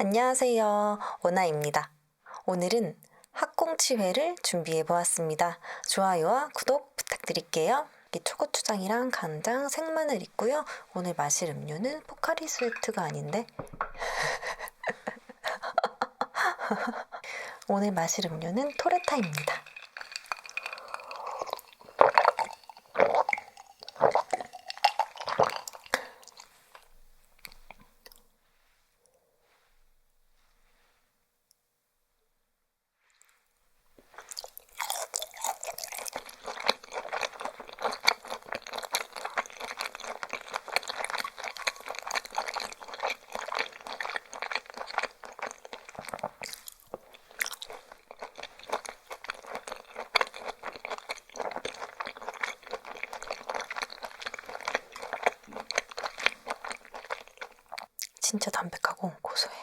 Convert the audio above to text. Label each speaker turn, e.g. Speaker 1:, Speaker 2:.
Speaker 1: 안녕하세요. 오나입니다. 오늘은 학꽁치회를 준비해 보았습니다. 좋아요와 구독 부탁드릴게요. 초고추장이랑 간장, 생마늘 있고요. 오늘 마실 음료는 포카리 스웨트가 아닌데. 오늘 마실 음료는 토레타입니다. 진짜 담백하고 고소해.